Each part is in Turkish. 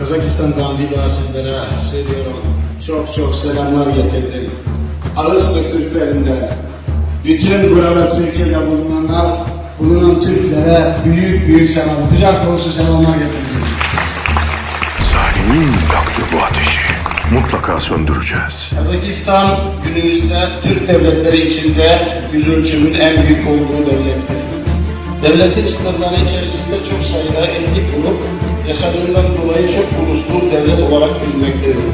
Kazakistan'dan bir daha sizlere söylüyorum. Çok çok selamlar getirdim. Ağızlı Türklerinden, bütün burada Türkiye'de bulunanlar, bulunan Türklere büyük büyük selam, kucak dolusu selamlar getirdim. Zalimin yaktı bu ateşi. Mutlaka söndüreceğiz. Kazakistan günümüzde Türk devletleri içinde yüz ölçümün en büyük olduğu devlettir. Devletin sınırları içerisinde çok sayıda etnik grup yaşadığından dolayı çok uluslu devlet olarak bilinmektedir.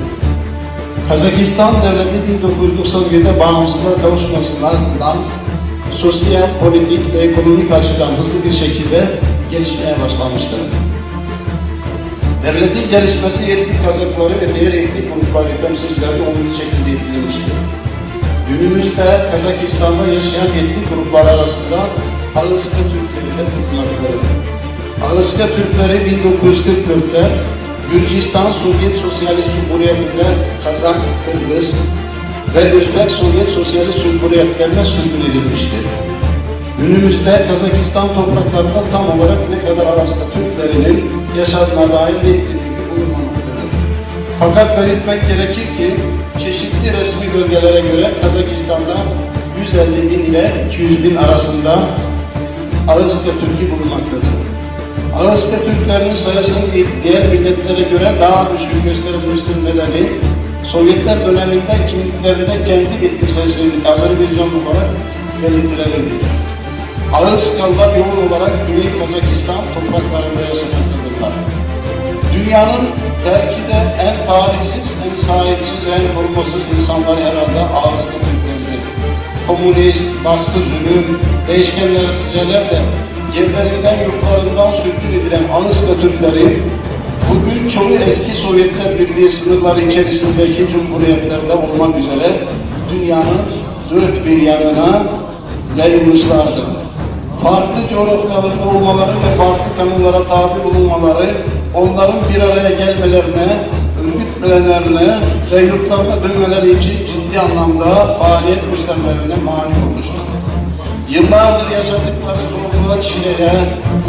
Kazakistan devleti 1997'de bağımsızlığa kavuşmasından sosyal, politik ve ekonomik açıdan hızlı bir şekilde gelişmeye başlamıştır. Devletin gelişmesi etnik kazakları ve diğer etnik grupları temsilcilerini olumlu şekilde etkilemiştir. Günümüzde Kazakistan'da yaşayan etnik gruplar arasında Ağızka Türkleri de bulunmaktadır. Ağızka Türkleri 1944'te Gürcistan Sovyet Sosyalist Cumhuriyeti'nde Kazak, Kırgız ve Özbek Sovyet Sosyalist Cumhuriyetlerine sürgün edilmiştir. Günümüzde Kazakistan topraklarında tam olarak ne kadar Ağızka Türklerinin yaşadığına dair net bir bilgi bulunmamaktadır. Fakat belirtmek gerekir ki çeşitli resmi bölgelere göre Kazakistan'da 150 bin ile 200 bin arasında Ağızka Türk'ü bulunmaktadır. Ağızka Türklerinin sayısının diğer milletlere göre daha düşük gösterilmesinin nedeni Sovyetler döneminde kimliklerinde kendi etnik sayısını Azerbaycan olarak belirtilebilirdir. Ağızkalılar yoğun olarak Güney Kazakistan topraklarında yaşamaktadırlar. Dünyanın belki de en talihsiz, en sahipsiz en korumasız insanlar herhalde Ağızka Türkleridir. Komünist, baskı zulüm ve işkencelerle yerlerinden yurtlarından sürgün edilen Ağızka Türkleri bugün çoğu eski Sovyetler Birliği sınırları içerisindeki cumhuriyetlerde olmak üzere dünyanın dört bir yanına yayılmışlardır. Farklı coğrafyalarda olmaları ve farklı kanunlara tabi bulunmaları onların bir araya gelmelerine, örgütlemelerine ve yurtlarına dönmeleri için ciddi anlamda faaliyet göstermelerine mani olmuştur. Yıllardır yaşadıkları zorluğa, çileye,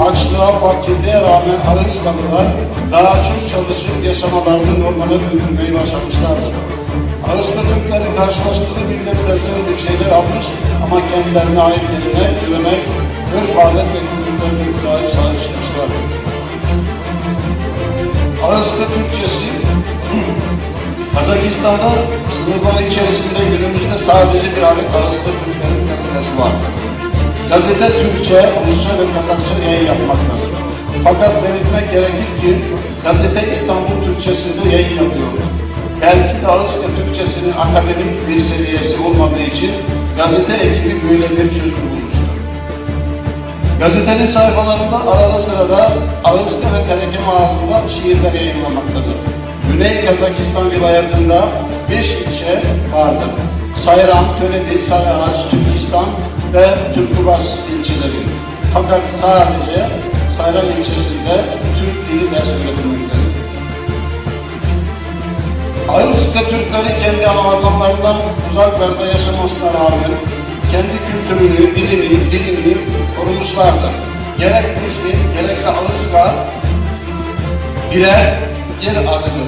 açlığa, fakirliğe rağmen Ağızkalılar daha çok çalışıp yaşamalarını normale döndürmeyi başarmışlardır. Ağızka Türkleri karşılaştığı milletlerden şeyler almış ama kendilerine ait gelenek, görenek, örf, adet ve kültürlerine dair sahip çıkmışlardır. Ağızka Türkçesi Kazakistan'da sınırları içerisinde günümüzde sadece bir adet Ağızka Türklerin gazetesi vardır. Gazete Türkçe, Rusça ve Kazakça yayın yapmaktadır. Fakat belirtmek gerekir ki gazete İstanbul Türkçesinde yayın yapıyor. Belki de Ağızka Türkçesinin akademik bir seviyesi olmadığı için gazete ekibi böyle bir çözüm bulmuştur. Gazetenin sayfalarında arada sırada Ağızka ve Tereke mağazında şiirler yayınlamaktadır. Güney Kazakistan vilayetinde beş ilçe vardır. Sayran, Tönedi, Sarıağaç, Türkistan ve Türkubas ilçeleri. Fakat sadece Sayran ilçesinde Türk dili ders öğretilmektedir. Ağızka Türkleri kendi ana vatanlarından uzaklarda yaşamasına rağmen kendi kültürünü, dilini, dilini korumuşlardır. Gerek ismi, gerekse Ağızka birer yer adıdır.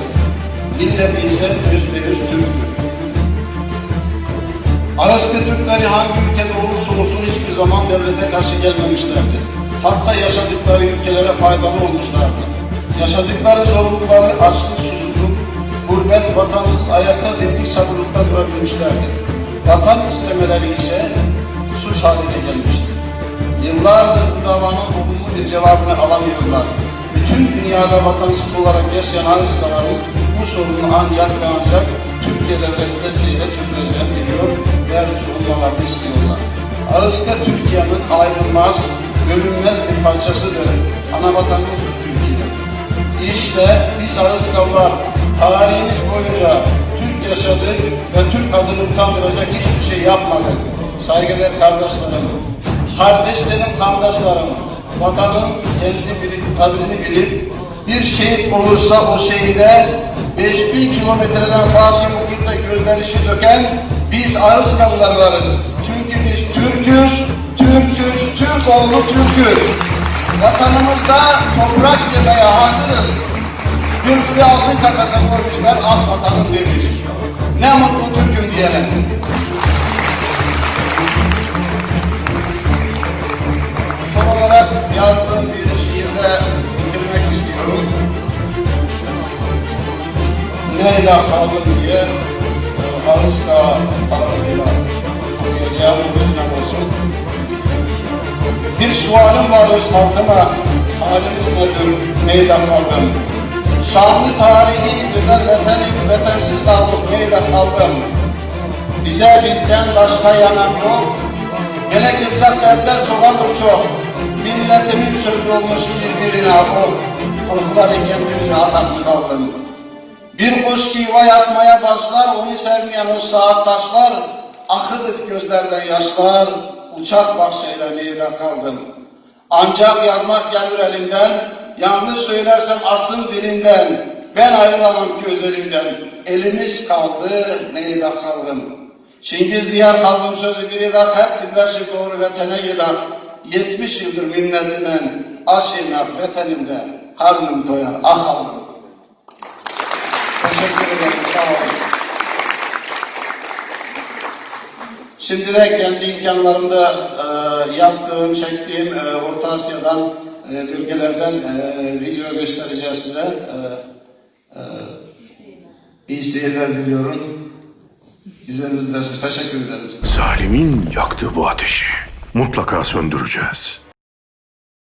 Milleti ise yüzde yüz Türktür. Ağızka Türkleri hangi ülkede olursa olsun hiçbir zaman devlete karşı gelmemişlerdir. Hatta yaşadıkları ülkelere faydalı olmuşlardır. Yaşadıkları zorlukları açlık, susuzluk, gurbet, vatansız ayakta dimdik sabırlıkta durabilmişlerdir. Vatan istemeleri ise suç haline gelmiştir. Yıllardır bu davanın olumlu bir cevabını alamıyorlar. Bütün dünyada vatansız olarak yaşayan Ağızkaların bu sorunu ancak ve ancak Türkiye devlet desteğiyle çözüleceğini biliyor yardımcı olmalarını istiyorlar. Ağızka Türkiye'nin ayrılmaz, bölünmez bir parçasıdır. Ana vatanımız Türkiye. İşte biz Ağızkalılar tarihimiz boyunca Türk yaşadık ve Türk adını utandıracak hiçbir şey yapmadık. Saygıdeğer kardeşlerim, kardeşlerim, kardeşlerim, vatanın kendi bilip, kadrini bilip bir şehit olursa o şehide 5000 kilometreden Fatih okuyup da gözleri şi döken biz Ağızkalılar varız. Çünkü biz Türk'üz, Türk'üz, Türk oğlu Türk'üz. Vatanımızda toprak yemeye hazırız. Türk bir altın kafese koymuşlar, ah vatanım demiş. Ne mutlu Türk'üm diyene. Son olarak yazdığım bir şiirle bitirmek istiyorum. Neyle kaldım diye ağızla ağızla okuyacağım orijinal olsun. Bir sualım var öz halkıma, halimiz nedir, neyden kaldım? Şanlı tarihi, güzel vatanım, vatansiz kaldık, neyden kaldım? Bize bizden başka yanan yok, Hele kıssak dertler çoğalır çok. Milletimin sözü olmuş birbirine o. Korkuları kendimize adam kaldım. Bir kuş ki yuva yapmaya başlar, onu sevmeyen o saat taşlar, akıdır gözlerden yaşlar, uçak bahçeyle neyde kaldım. Ancak yazmak gelir elimden, yanlış söylersem asın dilinden, ben ayrılamam gözlerimden, elimiz kaldı, neyde kaldım. Çingiz diyar kaldım sözü bir idak, hep birleşir doğru vatana gider. Yetmiş yıldır minnetine, aş yemek vatanımda, karnım doyar, ah Allah'ım. Teşekkür ederim, sağ olun. Şimdi de kendi imkanlarımda e, yaptığım, çektiğim e, Orta Asya'dan e, bölgelerden e, video göstereceğiz size. E, e, iyi seyirler diliyorum. İzlediğiniz için teşekkür ederim. Zalimin yaktığı bu ateşi mutlaka söndüreceğiz.